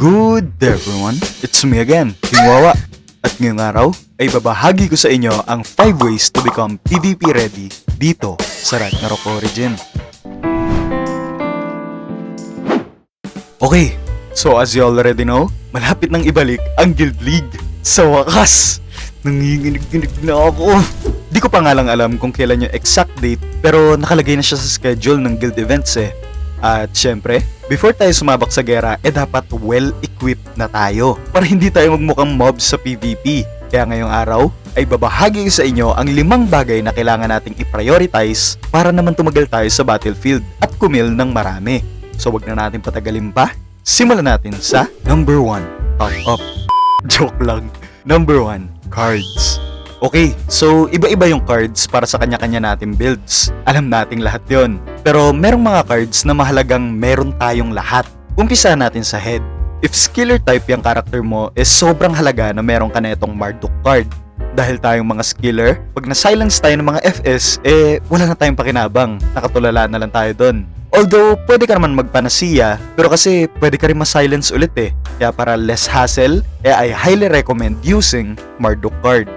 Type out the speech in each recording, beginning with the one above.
Good day everyone, it's me again, King Wawa. At ngayong araw ay babahagi ko sa inyo ang 5 ways to become PvP ready dito sa Ragnarok Origin. Okay, so as you already know, malapit nang ibalik ang Guild League. Sa wakas, nanginginig-ginig na ako. Di ko pa nga lang alam kung kailan yung exact date pero nakalagay na siya sa schedule ng guild events eh. At syempre, before tayo sumabak sa gera, eh dapat well-equipped na tayo para hindi tayo magmukhang mobs sa PvP. Kaya ngayong araw, ay babahagi sa inyo ang limang bagay na kailangan nating i-prioritize para naman tumagal tayo sa battlefield at kumil ng marami. So wag na natin patagalin pa, simulan natin sa number 1, top up. Joke lang. Number 1, cards. Okay, so iba-iba yung cards para sa kanya-kanya nating builds. Alam nating lahat yon. Pero merong mga cards na mahalagang meron tayong lahat. Umpisa natin sa head. If skiller type yung character mo, is sobrang halaga na meron ka na itong Marduk card. Dahil tayong mga skiller, pag na-silence tayo ng mga FS, eh wala na tayong pakinabang. Nakatulala na lang tayo doon. Although, pwede ka naman magpanasiya, pero kasi pwede ka rin ma-silence ulit eh. Kaya para less hassle, eh I highly recommend using Marduk card.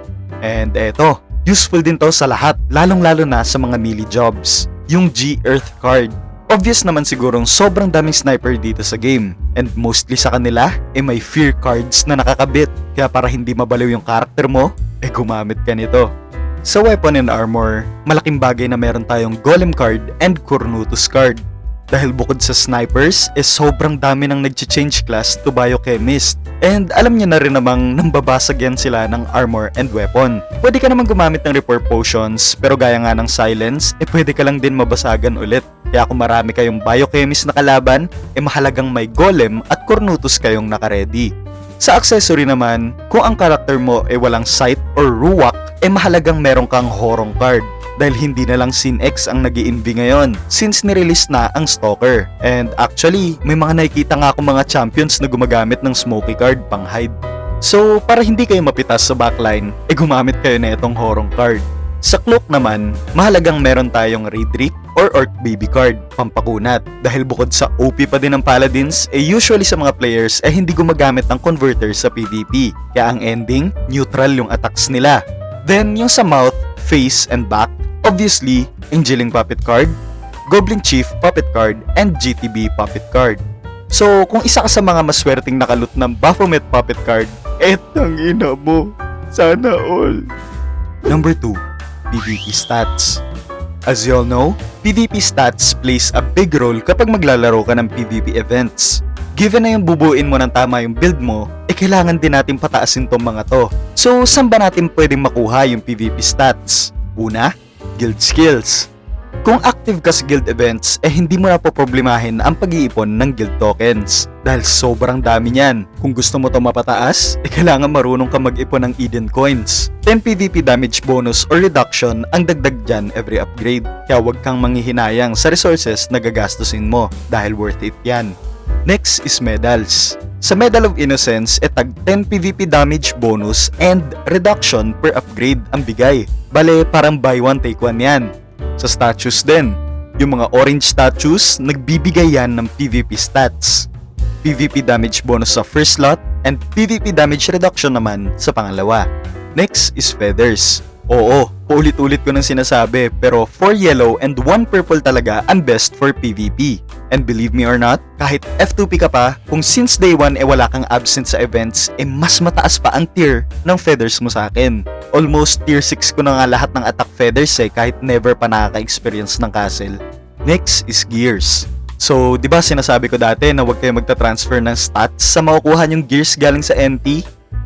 And eto, useful din to sa lahat, lalong-lalo na sa mga melee jobs. Yung G-Earth card. Obvious naman sigurong sobrang daming sniper dito sa game. And mostly sa kanila, eh may fear cards na nakakabit. Kaya para hindi mabaliw yung karakter mo, eh gumamit ka nito. Sa weapon and armor, malaking bagay na meron tayong Golem card and Cornutus card. Dahil bukod sa snipers, eh sobrang dami nang nag-change class to biochemist. And alam niyo na rin namang nambabasag yan sila ng armor and weapon. Pwede ka naman gumamit ng repair potions, pero gaya nga ng silence, eh pwede ka lang din mabasagan ulit. Kaya kung marami kayong biochemist na kalaban, eh mahalagang may golem at cornutus kayong nakaredy. Sa accessory naman, kung ang karakter mo ay walang sight or ruwak, eh mahalagang meron kang horong card dahil hindi na lang Sin X ang nag ngayon since nirelease na ang Stalker. And actually, may mga nakikita nga akong mga champions na gumagamit ng Smoky card pang hide. So, para hindi kayo mapitas sa backline, eh gumamit kayo na itong horong card. Sa cloak naman, mahalagang meron tayong Redrick or Orc Baby card, pampakunat. Dahil bukod sa OP pa din ng Paladins, eh usually sa mga players eh hindi gumagamit ng converter sa PvP. Kaya ang ending, neutral yung attacks nila. Then, yung sa mouth, face, and back, obviously, Angeling Puppet card, Goblin Chief Puppet card, and GTB Puppet card. So, kung isa ka sa mga maswerteng nakalot ng Baphomet Puppet card, etang ina mo. Sana all. Number 2, PvP stats. As you all know, PvP stats plays a big role kapag maglalaro ka ng PvP events. Given na yung bubuin mo ng tama yung build mo, eh kailangan din natin pataasin tong mga to. So, saan ba natin pwedeng makuha yung PvP stats? Una, guild skills. Kung active ka sa guild events, eh hindi mo na poproblemahin ang pag-iipon ng guild tokens. Dahil sobrang dami niyan. Kung gusto mo to mapataas, eh kailangan marunong ka mag-ipon ng Eden Coins. 10 PvP damage bonus or reduction ang dagdag dyan every upgrade. Kaya huwag kang manghihinayang sa resources na gagastusin mo dahil worth it yan. Next is medals. Sa Medal of Innocence, e tag 10 PvP damage bonus and reduction per upgrade ang bigay. Bale, parang buy one take one yan. Sa statues din, yung mga orange statues, nagbibigay yan ng PvP stats. PvP damage bonus sa first slot and PvP damage reduction naman sa pangalawa. Next is feathers. Oo, paulit-ulit ko nang sinasabi pero 4 yellow and 1 purple talaga ang best for PvP. And believe me or not, kahit F2P ka pa, kung since day 1 eh wala kang absent sa events, eh mas mataas pa ang tier ng feathers mo sa akin. Almost tier 6 ko na nga lahat ng attack feathers eh kahit never pa nakaka-experience ng castle. Next is gears. So, di ba sinasabi ko dati na huwag kayo magta-transfer ng stats sa makukuha yung gears galing sa NT?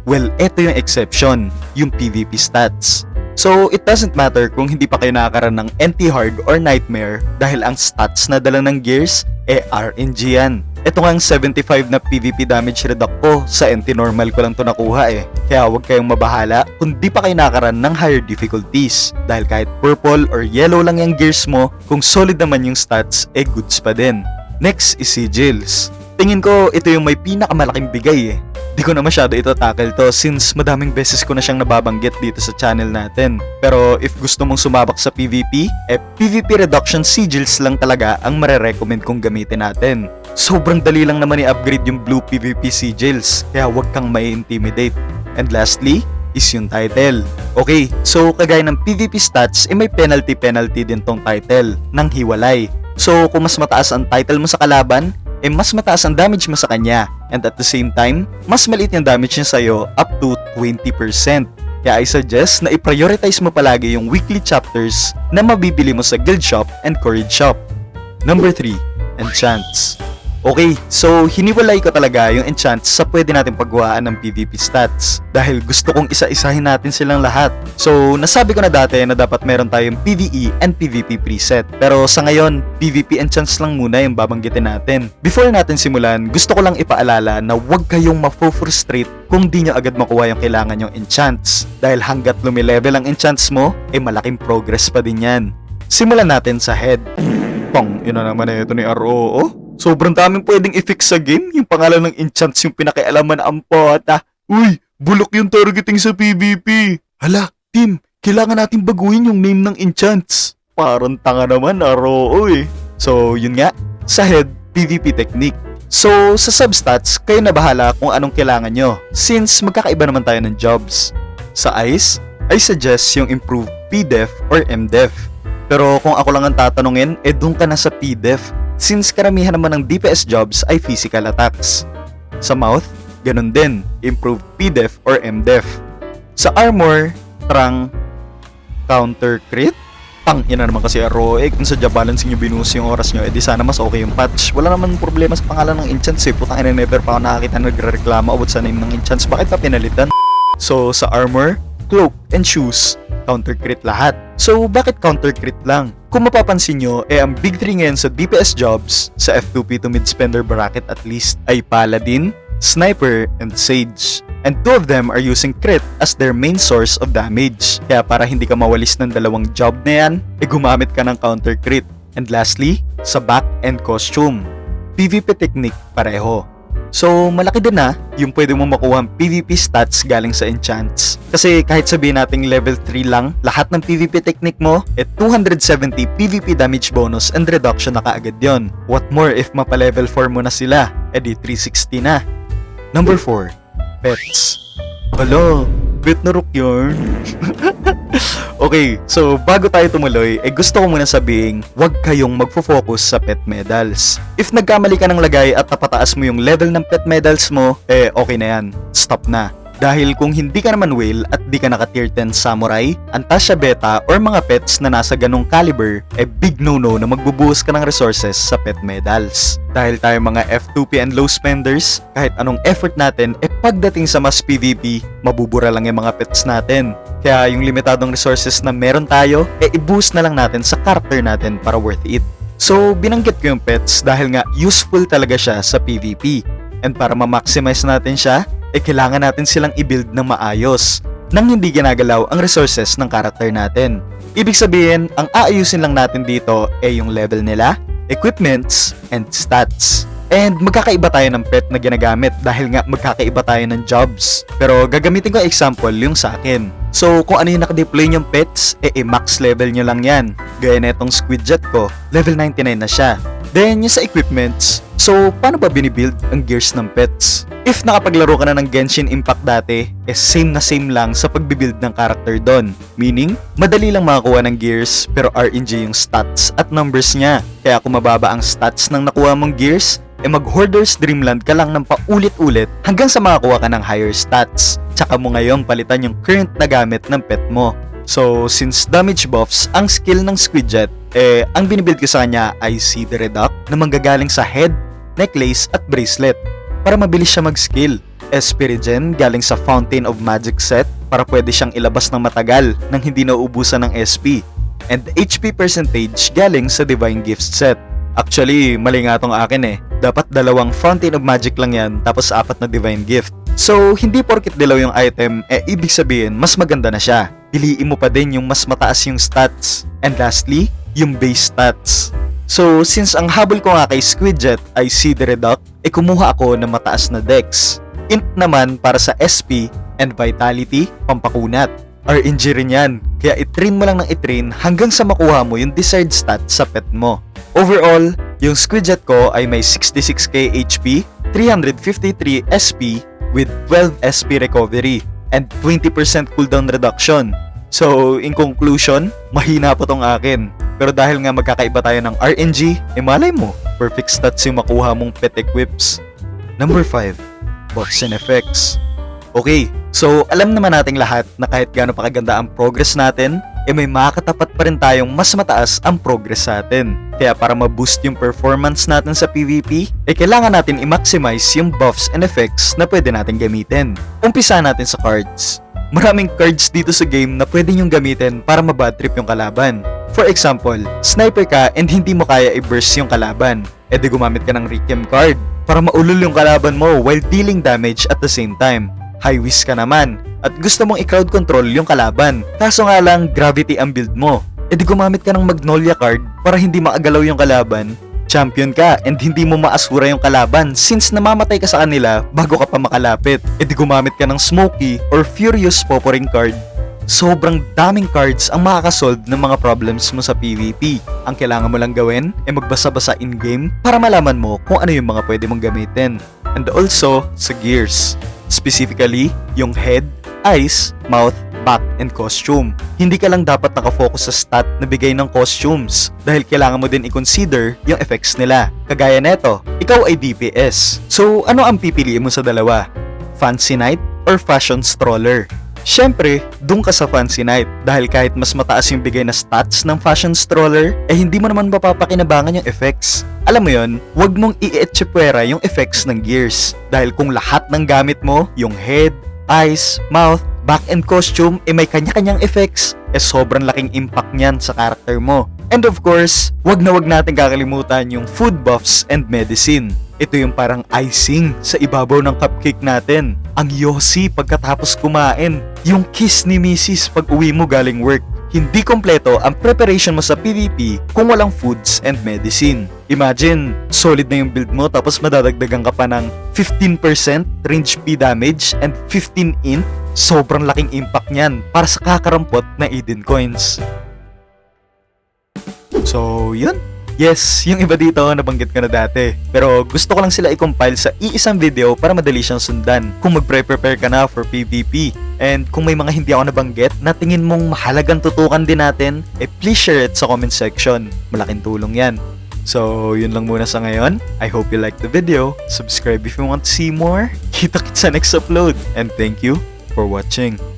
Well, eto yung exception, yung PvP stats. So, it doesn't matter kung hindi pa kayo nakakaroon ng NT Hard or Nightmare dahil ang stats na dala ng gears, eh RNG yan. Ito nga ang 75 na PvP damage reduct ko, sa NT normal ko lang to nakuha eh. Kaya huwag kayong mabahala kung di pa kayo nakakaroon ng higher difficulties. Dahil kahit purple or yellow lang yung gears mo, kung solid naman yung stats, eh goods pa din. Next is sigils. Tingin ko ito yung may pinakamalaking bigay eh di ko na masyado ito tackle to since madaming beses ko na siyang nababanggit dito sa channel natin. Pero if gusto mong sumabak sa PvP, eh PvP reduction sigils lang talaga ang marerecommend kong gamitin natin. Sobrang dali lang naman i-upgrade yung blue PvP sigils, kaya wag kang may intimidate. And lastly, is yung title. Okay, so kagaya ng PvP stats, eh may penalty-penalty din tong title, ng hiwalay. So kung mas mataas ang title mo sa kalaban, eh mas mataas ang damage mo sa kanya. And at the same time, mas maliit yung damage niya sa'yo up to 20%. Kaya I suggest na i-prioritize mo palagi yung weekly chapters na mabibili mo sa guild shop and courage shop. Number 3, enchants. Okay, so hiniwalay ko talaga yung enchants sa pwede natin pagguhaan ng PvP stats dahil gusto kong isa-isahin natin silang lahat. So, nasabi ko na dati na dapat meron tayong PvE and PvP preset. Pero sa ngayon, PvP enchants lang muna yung babanggitin natin. Before natin simulan, gusto ko lang ipaalala na huwag kayong mafo-frustrate kung di nyo agad makuha yung kailangan yung enchants. Dahil hanggat lumilevel ang enchants mo, eh malaking progress pa din yan. Simulan natin sa head. Pang, ina naman na ito ni ROO. Sobrang daming pwedeng i-fix sa game. Yung pangalan ng enchants yung pinakialaman ang pota. Uy, bulok yung targeting sa PvP. Hala, team, kailangan natin baguhin yung name ng enchants. Parang tanga naman, ROO eh. So, yun nga, sa head, PvP technique. So, sa substats, kayo na bahala kung anong kailangan nyo since magkakaiba naman tayo ng jobs. Sa ICE, I suggest yung improved PDEF or MDEF. Pero kung ako lang ang tatanungin, eh doon ka na sa PDEF since karamihan naman ng DPS jobs ay physical attacks. Sa mouth, ganun din, improved PDEF or MDEF. Sa armor, trang counter crit, pang ina naman kasi heroic kung sa job balancing nyo binuhos yung oras nyo, edi sana mas okay yung patch. Wala naman problema sa pangalan ng enchants eh. Putang ina never pa ako nakakita nagre-reklamo about sa name ng enchants. Bakit pa pinalitan? So sa armor, cloak, and shoes, counter crit lahat. So bakit counter crit lang? Kung mapapansin nyo, eh ang big 3 ngayon sa DPS jobs, sa F2P to mid spender bracket at least, ay Paladin, Sniper, and Sage. And two of them are using crit as their main source of damage. Kaya para hindi ka mawalis ng dalawang job na yan, eh gumamit ka ng counter crit. And lastly, sa back and costume. PvP technique pareho. So, malaki din na yung pwede mo makuha ang PvP stats galing sa enchants. Kasi kahit sabihin nating level 3 lang, lahat ng PvP technique mo, eh 270 PvP damage bonus and reduction na kaagad yon. What more if mapa level 4 mo na sila, eh di 360 na. Number 4, pets. Hala, pet na rook yarn. okay, so bago tayo tumuloy, eh gusto ko muna sabing, huwag kayong magfo-focus sa pet medals. If nagkamali ka ng lagay at napataas mo yung level ng pet medals mo, eh okay na yan. Stop na. Dahil kung hindi ka naman whale at di ka naka tier 10 samurai, Antasha Beta or mga pets na nasa ganong caliber, eh big no-no na magbubuhos ka ng resources sa pet medals. Dahil tayo mga F2P and low spenders, kahit anong effort natin, eh pagdating sa mas PvP, mabubura lang yung mga pets natin. Kaya yung limitadong resources na meron tayo, eh i-boost na lang natin sa character natin para worth it. So, binanggit ko yung pets dahil nga useful talaga siya sa PvP. And para ma-maximize natin siya, eh kailangan natin silang i-build ng maayos nang hindi ginagalaw ang resources ng karakter natin. Ibig sabihin, ang aayusin lang natin dito ay yung level nila, equipments, and stats. And magkakaiba tayo ng pet na ginagamit dahil nga magkakaiba tayo ng jobs. Pero gagamitin ko example yung sa akin. So kung ano yung nakadeploy yung pets, eh, eh max level nyo lang yan. Gaya na itong squid jet ko, level 99 na siya. Then yung sa equipments, so paano ba binibuild ang gears ng pets? If nakapaglaro ka na ng Genshin Impact dati, eh same na same lang sa pagbibuild ng character doon. Meaning, madali lang makakuha ng gears pero RNG yung stats at numbers niya. Kaya kung mababa ang stats ng nakuha mong gears, eh mag-Hoarder's Dreamland ka lang ng paulit-ulit hanggang sa makakuha ka ng higher stats. Tsaka mo ngayon palitan yung current na gamit ng pet mo. So, since damage buffs, ang skill ng Squidjet, eh, ang binibuild ko sa kanya ay Seed Reduct na manggagaling sa head, necklace at bracelet para mabilis siya mag-skill. Espirigen galing sa Fountain of Magic set para pwede siyang ilabas ng matagal nang hindi nauubusan ng SP. And HP percentage galing sa Divine Gift set. Actually, mali nga tong akin eh. Dapat dalawang Fountain of Magic lang yan tapos apat na Divine Gift. So, hindi porkit dilaw yung item, eh ibig sabihin mas maganda na siya. Piliin mo pa din yung mas mataas yung stats. And lastly, yung base stats. So, since ang habol ko nga kay Squidjet ay Seed Reduct, eh kumuha ako ng mataas na dex. Int naman para sa SP and Vitality, pampakunat. RNG rin yan, kaya itrain mo lang ng itrain hanggang sa makuha mo yung desired stat sa pet mo. Overall, yung Squidjet ko ay may 66k HP, 353 SP with 12 SP recovery, and 20% cooldown reduction. So, in conclusion, mahina po tong akin. Pero dahil nga magkakaiba tayo ng RNG, eh malay mo, perfect stats yung makuha mong pet equips. Number 5, buffs and effects. Okay, so alam naman nating lahat na kahit gaano pa kaganda ang progress natin, eh may makakatapat pa rin tayong mas mataas ang progress sa atin. Kaya para ma-boost yung performance natin sa PvP, eh kailangan natin i-maximize yung buffs and effects na pwede natin gamitin. Umpisa natin sa cards. Maraming cards dito sa game na pwede nyong gamitin para mabad trip yung kalaban. For example, sniper ka and hindi mo kaya i-burst yung kalaban. E di gumamit ka ng Requiem card para maulol yung kalaban mo while dealing damage at the same time. High whisk ka naman at gusto mong i-crowd control yung kalaban. Kaso nga lang, gravity ang build mo. E di gumamit ka ng Magnolia card para hindi maagalaw yung kalaban champion ka and hindi mo maasura yung kalaban since namamatay ka sa kanila bago ka pa makalapit. E di gumamit ka ng Smokey or Furious Poporing card. Sobrang daming cards ang makakasolve ng mga problems mo sa PvP. Ang kailangan mo lang gawin ay magbasa-basa in-game para malaman mo kung ano yung mga pwede mong gamitin. And also, sa gears. Specifically, yung head, eyes, mouth, back, and costume. Hindi ka lang dapat nakafocus sa stat na bigay ng costumes dahil kailangan mo din i-consider yung effects nila. Kagaya neto, ikaw ay DPS. So, ano ang pipiliin mo sa dalawa? Fancy Night or Fashion Stroller? Siyempre, dun ka sa Fancy Night dahil kahit mas mataas yung bigay na stats ng Fashion Stroller, eh hindi mo naman mapapakinabangan yung effects. Alam mo yon, wag mong i-etsepwera yung effects ng gears dahil kung lahat ng gamit mo, yung head, eyes, mouth, back and costume, eh may kanya-kanyang effects, eh sobrang laking impact niyan sa character mo. And of course, wag na wag natin kakalimutan yung food buffs and medicine. Ito yung parang icing sa ibabaw ng cupcake natin. Ang yosi pagkatapos kumain. Yung kiss ni Mrs. pag uwi mo galing work. Hindi kompleto ang preparation mo sa PvP kung walang foods and medicine. Imagine, solid na yung build mo tapos madadagdagan ka pa ng 15% range P damage and 15 int. Sobrang laking impact niyan para sa kakarampot na Eden Coins. So, yun. Yes, yung iba dito nabanggit ko na dati. Pero gusto ko lang sila i-compile sa iisang video para madali siyang sundan kung magpre-prepare ka na for PvP. And kung may mga hindi ako nabanggit na tingin mong mahalagang tutukan din natin, eh please share it sa comment section. Malaking tulong yan. So, yun lang muna sa ngayon. I hope you liked the video. Subscribe if you want to see more. Kita-kits sa next upload. And thank you for watching.